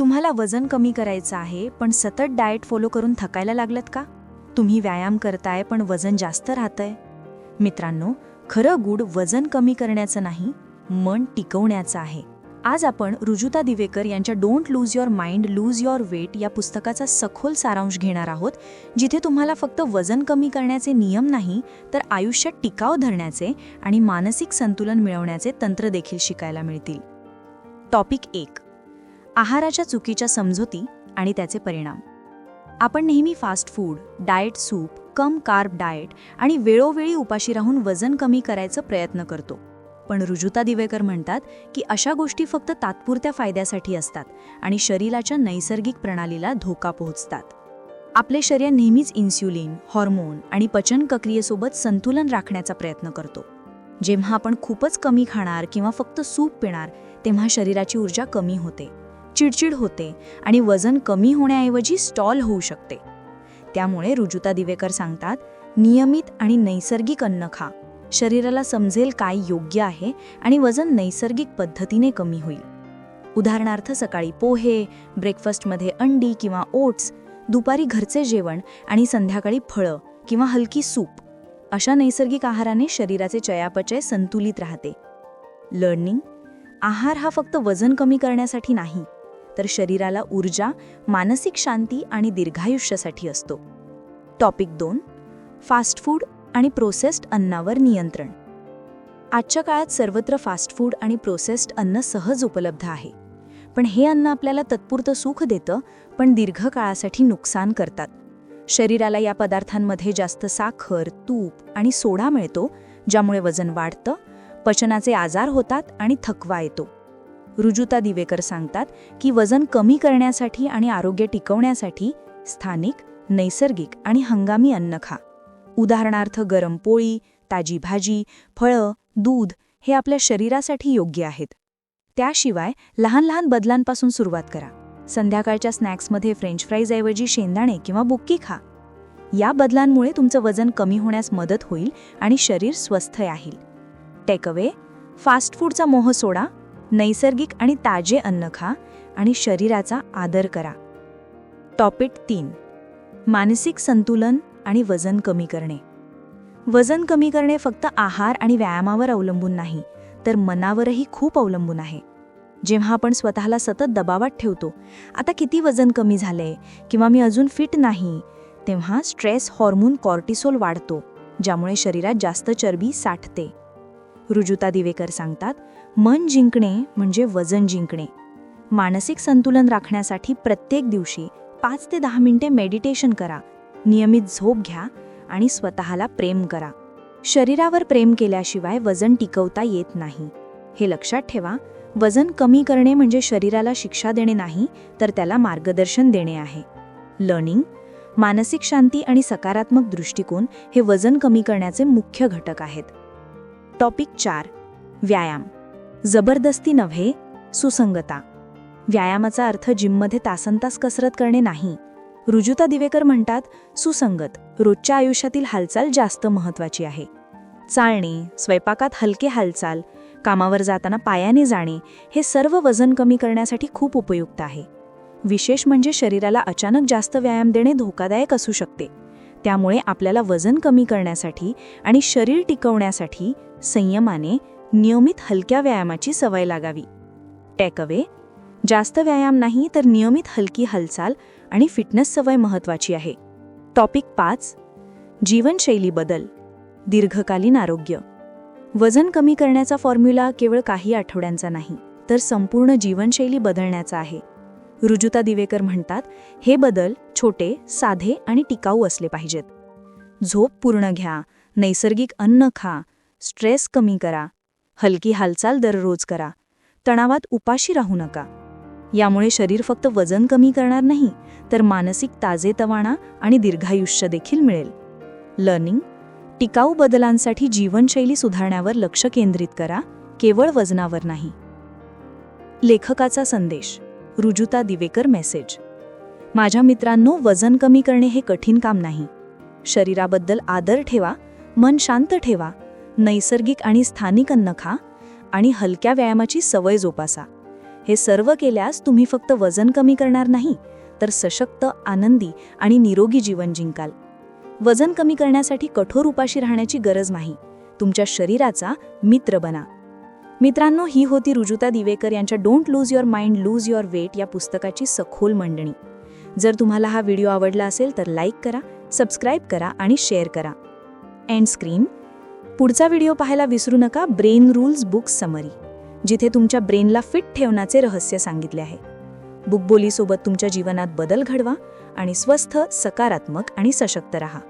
तुम्हाला वजन कमी करायचं आहे पण सतत डाएट फॉलो करून थकायला लागलत का? तुम्ही व्यायाम करताय पण वजन जास्त राहतंय. मित्रांनो खरं गुड वजन कमी करण्याचं नाही मन टिकवण्याचं आहे. आज आपण रुजुता दिवेकर यांच्या don't lose your mind lose your weight या पुस्तकाचा सखोल सारांश घेणार आहोत जिथे तुम्हाला फक्त वजन कमी करण्याचे नियम नाही तर आयुष्यात टिकाव धरण्याचे आणि मानसिक संतुलन मिळवण्याचे तंत्र देखील शिकायला मिळतील. टॉपिक एक. आहाराच्या चुकीच्या समजुती आणि त्याचे परिणाम. आपण नेहमी फास्ट फूड डाएट सूप कम कार्ब डाएट आणि वेळोवेळी उपाशी राहून वजन कमी करायचा प्रयत्न करतो. पण रुजुता दिवेकर म्हणतात की अशा गोष्टी फक्त तात्पुरत्या फायद्यासाठी असतात आणि शरीराच्या नैसर्गिक प्रणालीला धोका पोहोचतात. आपले शरीर नेहमीच इन्स्युलिन हॉर्मोन आणि पचन प्रक्रियेसोबत संतुलन राखण्याचा प्रयत्न करतो. जेव्हा आपण खूपच कमी खाणार किंवा फक्त सूप पिणार तेव्हा शरीराची ऊर्जा कमी होते. चिडचिड होते आणि वजन कमी होण्याऐवजी स्टॉल होऊ शकते. त्यामुळे रुजुता दिवेकर सांगतात नियमित आणि नैसर्गिक अन्न खा. शरीराला समजेल काय योग्य आहे आणि वजन नैसर्गिक पद्धतीने कमी होईल. उदाहरणार्थ सकाळी पोहे ब्रेकफास्टमध्ये अंडी किंवा ओट्स दुपारी घरचे जेवण आणि संध्याकाळी फळं किंवा हलकी सूप. अशा नैसर्गिक आहाराने शरीराचे चयापचय संतुलित राहते. लर्निंग? आहार हा फक्त वजन कमी करण्यासाठी नाही तर शरीराला ऊर्जा मानसिक शांती आणि दीर्घायुष्यासाठी असतो. टॉपिक दोन फास्ट फूड आणि प्रोसेस्ड अन्नावर नियंत्रण. आजच्या काळात सर्वत्र फास्ट फूड आणि प्रोसेस्ड अन्न सहज उपलब्ध आहे. पण हे अन्न आपल्याला तत्पुरतं सुख देतं पण दीर्घकाळासाठी नुकसान करतात. शरीराला या पदार्थांमध्ये जास्त साखर तूप आणि सोडा मिळतो ज्यामुळे वजन वाढतं पचनाचे आजार होतात आणि थकवा येतो. रुजुता दिवेकर सांगतात की वजन कमी करण्यासाठी आणि आरोग्य टिकवण्यासाठी स्थानिक नैसर्गिक आणि हंगामी अन्न खा. उदाहरणार्थ गरम पोळी ताजी भाजी फळं दूध हे आपल्या शरीरासाठी योग्य आहेत. त्याशिवाय लहान लहान बदलांपासून सुरुवात करा. संध्याकाळच्या स्नॅक्समध्ये फ्रेंच फ्राईजऐवजी शेंदाणे किंवा बुक्की खा. या बदलांमुळे तुमचं वजन कमी होण्यास मदत होईल आणि शरीर स्वस्थ राहील. टेकअवे फास्ट फूडचा मोह सोडा. नैसर्गिक आणि ताजे अन्न खा आणि शरीराचा आदर करा. टॉपिक तीन. मानसिक संतुलन आणि वजन कमी करणे. वजन कमी करणे फक्त आहार आणि व्यायामावर अवलंबून नाही तर मनावरही खूप अवलंबून आहे. जेव्हा आपण स्वतःला सतत दबावात ठेवतो आता किती वजन कमी झालंय किंवा मी अजून फिट नाही तेव्हा स्ट्रेस हॉर्मोन कॉर्टिसोल वाढतो ज्यामुळे शरीरात जास्त चरबी साठते. रुजुता दिवेकर सांगतात मन जिंकणे म्हणजे वजन जिंकणे. मानसिक संतुलन राखण्यासाठी प्रत्येक दिवशी पाच ते दहा मिनिटे मेडिटेशन करा. नियमित झोप घ्या आणि स्वतःला प्रेम करा. शरीरावर प्रेम केल्याशिवाय वजन टिकवता येत नाही. हे लक्षात ठेवा वजन कमी करणे म्हणजे शरीराला शिक्षा देणे नाही तर त्याला मार्गदर्शन देणे आहे. लर्निंग मानसिक शांती आणि सकारात्मक दृष्टिकोन हे वजन कमी करण्याचे मुख्य घटक आहेत. टॉपिक चार व्यायाम. जबरदस्ती नव्हे सुसंगता. व्यायामाचा अर्थ जिममध्ये तासनतास कसरत करणे नाही. रुजुता दिवेकर म्हणतात सुसंगत रोजच्या आयुष्यातील हालचाल जास्त महत्वाची आहे. चालणे स्वयंपाकात हलके हालचाल कामावर जाताना पायाने जाणे हे सर्व वजन कमी करण्यासाठी खूप उपयुक्त आहे. विशेष म्हणजे शरीराला अचानक जास्त व्यायाम देणे धोकादायक असू शकते. त्यामुळे आपल्याला वजन कमी करण्यासाठी आणि शरीर टिकवण्यासाठी संयमाने नियमित हलक्या व्यायामाची सवय लागावी. टेकअवे जास्त व्यायाम नाही तर नियमित हलकी हालचाल आणि फिटनेस सवय महत्वाची आहे. टॉपिक पाच. जीवनशैली बदल. दीर्घकालीन आरोग्य. वजन कमी करण्याचा फॉर्म्युला केवळ काही आठवड्यांचा नाही तर संपूर्ण जीवनशैली बदलण्याचा आहे. रुजुता दिवेकर म्हणतात हे बदल छोटे साधे आणि टिकाऊ असले पाहिजेत. झोप पूर्ण घ्या नैसर्गिक अन्न खा स्ट्रेस कमी करा हलकी हालचाल दररोज करा. तणावात उपाशी राहू नका. यामुळे शरीर फक्त वजन कमी करणार नाही तर मानसिक ताजेतवाणा आणि दीर्घायुष्य देखील मिळेल. लर्निंग टिकाऊ बदलांसाठी जीवनशैली सुधारण्यावर लक्ष केंद्रित करा केवळ वजनावर नाही. लेखकाचा संदेश रुजुता दिवेकर मेसेज. माझ्या मित्रांनो वजन कमी करणे हे कठीण काम नाही. शरीराबद्दल आदर ठेवा मन शांत ठेवा नैसर्गिक आणि स्थानिक अन्न खा आणि हलक्या व्यायामाची सवय जोपासा. हे सर्व केल्यास तुम्ही फक्त वजन कमी करणार नाही तर सशक्त आनंदी आणि निरोगी जीवन जिंकाल. वजन कमी करण्यासाठी कठोर उपाशी राहण्याची गरज नाही. तुमच्या शरीराचा मित्र बना. मित्रांनो ही होती रुजुता दिवेकर यांच्या don't lose your mind lose your weight या पुस्तकाची सखोल मंडणी. जर तुम्हाला हा व्हिडिओ आवडला असेल तर लाईक करा सबस्क्राईब करा आणि शेअर करा. एंड स्क्रीन पुढचा व्हिडिओ पाहायला विसरू नका ब्रेन रूल्स बुक समरी जिथे तुमच्या ब्रेनला फिट ठेवण्याचे रहस्य सांगितले आहे. बुकबोलीसोबत तुमच्या जीवनात बदल घडवा आणि स्वस्थ सकारात्मक आणि सशक्त रहा.